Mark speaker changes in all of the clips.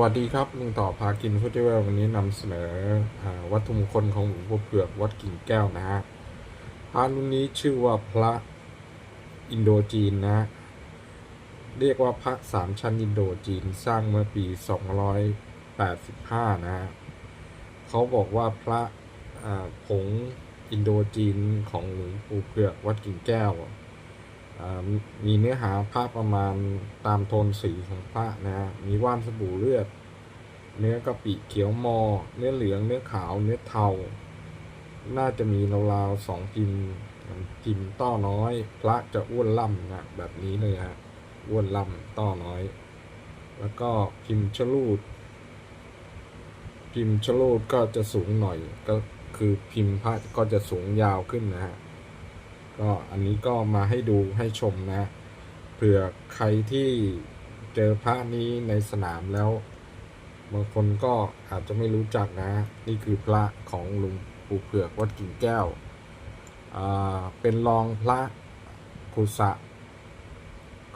Speaker 1: วัสดีครับลุงต่อพากินฟู้ดเวลวันนี้นำเสนออวัตถุมงคลของหลวงพ่อเผือกวัดกิ่งแก้วนะฮะพระรุ่นนี้ชื่อว่าพระอินโดจีนนะ เรียกว่าพระสามชั้นอินโดจีนสร้างเมื่อปี 285 นะฮะเขาบอกว่าพระผงอินโดจีนของหลวงปู่เผือกวัดกิ่งแก้ว มีเนื้อหาพระประมาณตามโทนสีของพระนะฮะมีว่านสบู่เลือด เนื้อกะปิเขียวมอ เนื้อเหลือง เนื้อขาว เนื้อเทา น่าจะมีราวๆสองพิมพ์พิมพ์ต้อน้อย พระจะอ้วนล่ำนะแบบนี้เลยฮะอ้วนล่ำต้อน้อย แล้วก็พิมพ์ชลูด พิมพ์ชลูดก็จะสูงหน่อยก็คือพิมพ์พระก็จะสูงยาวขึ้นนะฮะ ก็อันนี้ก็มาให้ดูให้ชมนะ เผื่อใครที่เจอพระนี้ในสนามแล้ว บางคนก็อาจจะไม่รู้จักนะ นี่คือพระของหลุงปู่เผือกวัดกิ่งแก้ว เป็นรองพระกุศะ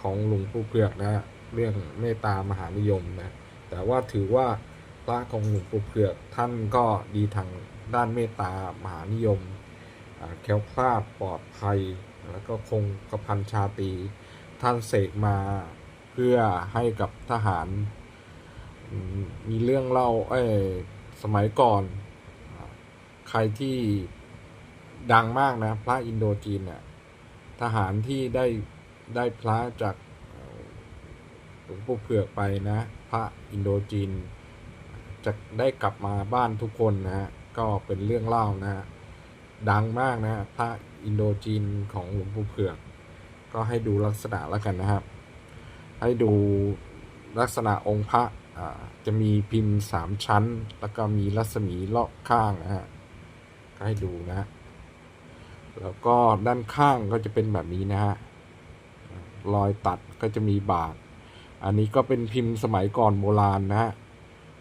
Speaker 1: ของหลวงปู่เผือกนะ เรื่องเมตตามหานิยมนะ แต่ว่าถือว่าพระของหลวงปู่เผือกท่านก็ดีทางด้านเมตตามหานิยม แคล้วคลาดปลอดภัย แล้วก็คงกระพันชาตีท่านเสกมาเพื่อให้กับทหาร มีเรื่องเล่าเอ้สมัยก่อน ใครที่ดังมากนะ พระอินโดจีนเนี่ยทหารที่ได้ได้พระจากเอ่อหลวงปู่เผือกไปนะ พระอินโดจีนจะได้กลับมาบ้านทุกคนนะฮะก็เป็นเรื่องเล่านะฮะ ดังมากนะฮะพระอินโดจีนของหลวงปู่เผือก ก็ให้ดูลักษณะแล้วกันนะครับ ให้ดูลักษณะองค์พระจะมีพิมพ์สามชั้น แล้วก็มีรัศมีรอบข้างนะฮะก็ให้ดูนะ แล้วก็ด้านข้างก็จะเป็นแบบนี้นะฮะรอยตัดก็จะมีบาท อันนี้ก็เป็นพิมพ์สมัยก่อนโบราณนะฮะ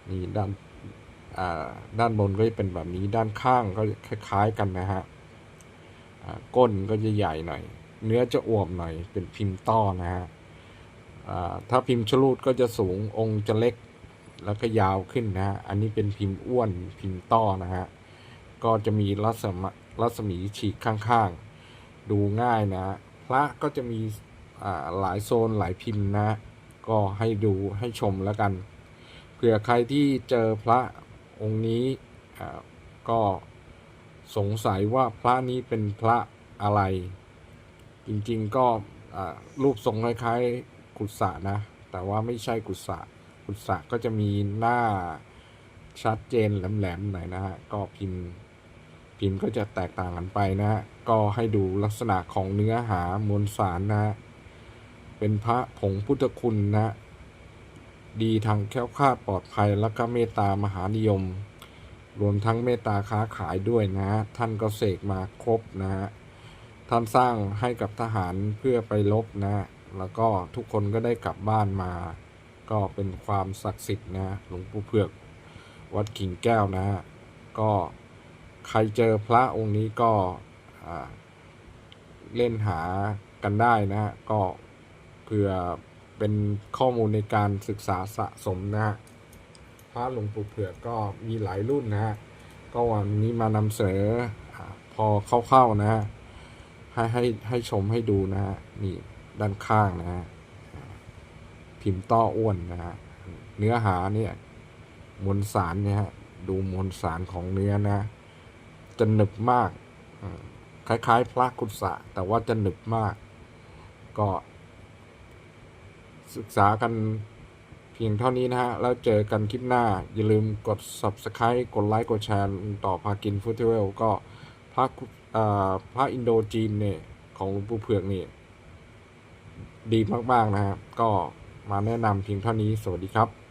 Speaker 1: นี่ด้าน ด้านบนก็จะเป็นแบบนี้ด้านข้างก็คล้ายๆกันนะฮะก้นก็จะใหญ่หน่อย เนื้อจะอวบหน่อยเป็นพิมพ์ต้อนะฮะถ้าพิมพ์ชลูดก็จะสูงองค์จะเล็กแล้วก็ยาวขึ้นนะฮะ อันนี้เป็นพิมพ์อ้วนพิมพ์ต้อนะฮะ ก็จะมีรัศมรัศมีฉีกข้างๆ ดูง่ายนะพระก็จะมีหลายโซนหลายพิมพ์นะ ก็ให้ดูให้ชมแล้วกัน เผื่อใครที่เจอพระ องค์นี้ก็สงสัยว่าพระนี้เป็นพระอะไร จริงๆก็รูปทรงคล้ายๆกุศะนะ แต่ว่าไม่ใช่กุศะกุศะก็จะมีหน้าชัดเจนแหลมๆหน่อยนะฮะ ก็พิมพ์พิมพ์ก็จะแตกต่างกันไปนะฮะ ก็ให้ดูลักษณะของเนื้อหามวลสารนะฮะ เป็นพระผงพุทธคุณนะ ดีทางแค้วคลาดปลอดภัยแล้วก็เมตตามหานิยม รวมทั้งเมตตาค้าขายด้วยนะ ท่านก็เสกมาครบนะฮะท่านสร้างให้กับทหารเพื่อไปรบนะ แล้วก็ทุกคนก็ได้กลับบ้านมา ก็เป็นความศักดิ์สิทธิ์นะหลวงปู่เผือกวัดกิ่งแก้วนะฮะก็ใครเจอพระองค์นี้ก็เล่นหากันได้นะฮะก็เพื่อ เป็นข้อมูลในการศึกษาสะสมนะฮะพระหลวงปู่เผือกก็มีหลายรุ่นนะฮะ ก็วันนี้มานำเสนอพอเข้าๆนะฮะ ให้ให้ให้ชมให้ดูนะฮะ นี่ด้านข้างนะฮะ พิมพ์ต้ออ้วนนะฮะ เนื้อหาเนี่ยมวลสารเนี่ยฮะ ดูมวลสารของเนื้อนะ จะหนึบมาก คล้ายๆ พระกุศะแต่ว่าจะหนึบมาก ก็ ศึกษากันเพียงเท่านี้นะฮะ แล้วเจอกันคลิปหน้า อย่าลืมกด subscribe กดไลค์กดแชร์ต่อพากินฟูเทเวลก็พระกุเอ่อพระอินโดจีนเนี่ย ของหลวงปู่เผือกนี่ ดีมาก ๆ นะฮะ ก็มาแนะนำเพียงเท่านี้สวัสดีครับ